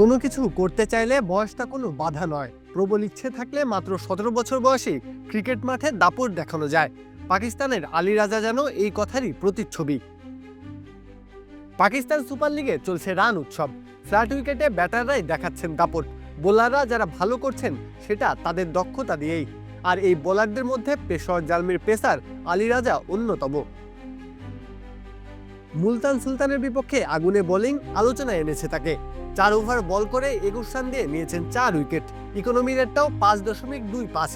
কোনো কিছু করতে চাইলে বয়সটা কোনো বাধা নয়। প্রবল ইচ্ছে থাকলে মাত্র সতেরো বছর বয়সে ক্রিকেট মাঠে দাপট দেখানো যায়। পাকিস্তানের আলী রাজা যেন এই কথারই প্রতিচ্ছবি। পাকিস্তান সুপার লিগে চলছে রান উৎসব। ফ্ল্যাট উইকেটে ব্যাটাররাই দেখাচ্ছেন দাপট। বোলাররা যারা ভালো করছেন, সেটা তাদের দক্ষতা দিয়েই। আর এই বোলারদের মধ্যে পেশর জালমির পেসার আলী রাজা অন্যতম। মুলতান সুলতানের বিপক্ষে আগুনে বোলিং আলোচনায় এনেছে তাকে। চার ওভার বল করে একুশ রান দিয়ে নিয়েছেন চার উইকেট। ইকোনমি রেটটাও পাঁচ দশমিক দুই পাঁচ।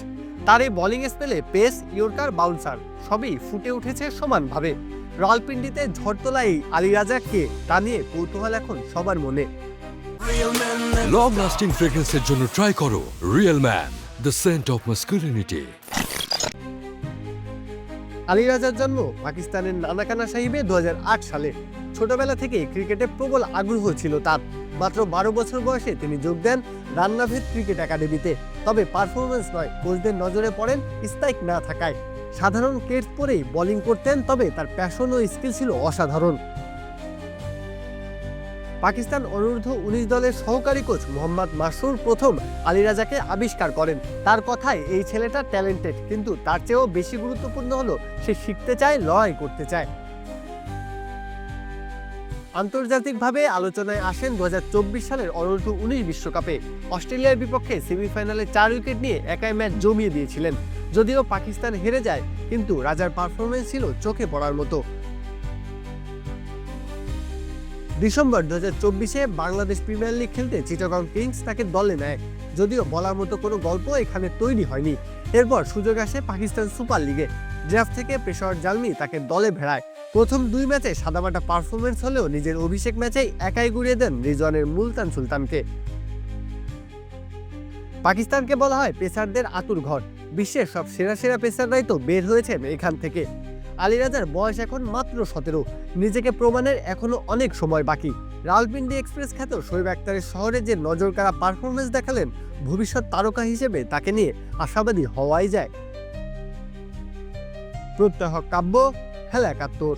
তার এই বোলিং স্পেলে পেস, ইয়র্কার, বাউন্সার সবই ফুটে উঠেছে সমানভাবে। রালপিন্ডিতে ঝড় তোলা এই আলী রাজা কে তা নিয়ে কৌতূহল এখন সবার মনে। লং লাস্টিং ফ্রেগ্রেন্সের জন্য ট্রাই করো real man the scent of masculinity Ali রাজার জন্ম পাকিস্তানের নানাকানা সাহিবে দু হাজার আট সালে। ছোটবেলা থেকে ক্রিকেটে প্রবল আগ্রহ ছিল তার। মাত্র বারো বছর বয়সে তিনি যোগ দেন রান্নাভেদ ক্রিকেট একাডেমিতে। তবে পারফরমেন্স নয়, কোচদের নজরে পড়েন স্ট্রাইক না থাকায়। সাধারণ কেট পরেই বোলিং করতেন, তবে তার প্যাশন ও স্কিল ছিল অসাধারণ। পাকিস্তান অনূর্ধ্ব উনিশ দলের সহকারী কোচ মোহাম্মদ মাসুর প্রথম আলী রাজাকে আবিষ্কার করেন। তার কথায়, এই ছেলেটা ট্যালেন্টেড, কিন্তু তার চেয়েও বেশি গুরুত্বপূর্ণ হলো, সে শিখতে চায়, লড়াই করতে চায়। আন্তর্জাতিকভাবে আলোচনায় আসেন দু হাজার চব্বিশ সালের অনূর্ধ্ব উনিশ বিশ্বকাপে। অস্ট্রেলিয়ার বিপক্ষে সেমিফাইনালে চার উইকেট নিয়ে একাই ম্যাচ জমিয়ে দিয়েছিলেন। যদিও পাকিস্তান হেরে যায়, কিন্তু রাজার পারফরমেন্স ছিল চোখে পড়ার মতো। ডিসেম্বর দু হাজার চব্বিশে বাংলাদেশ প্রিমিয়ার লিগ খেলতে চিটাগং কিংস তাকে দলে নেয়। যদিও বলার মতো কোনো গল্প এখানে তৈরি হয়নি। এরপর সুযোগ আসে পাকিস্তান সুপার লিগে। ড্রাফট থেকে পেশাওয়ার জালমি তাকে দলে ভেড়ায়। প্রথম দুই ম্যাচে সাদামাটা পারফরমেন্স হলেও নিজের অভিষেক ম্যাচেই একাই গুড়িয়ে দেন রিজওয়ানের মুলতান সুলতানকে। পাকিস্তানকে বলা হয় পেসারদের আতুর ঘর। বিশ্বের সব সেরা সেরা পেসাররাই তো বের হয়েছেন এখান থেকে। আলী রাজার বয়স এখন মাত্র সতেরো। নিজেকে প্রমাণের এখনও অনেক সময় বাকি। রালপিন্ডি এক্সপ্রেস খ্যাত শৈব আক্তারের শহরে যে নজর নজরকাড়া পারফরমেন্স দেখালেন, ভবিষ্যৎ তারকা হিসেবে তাকে নিয়ে আশাবাদী হওয়াই যায়। প্রত্যহ কাব্য খেলা একাত্তর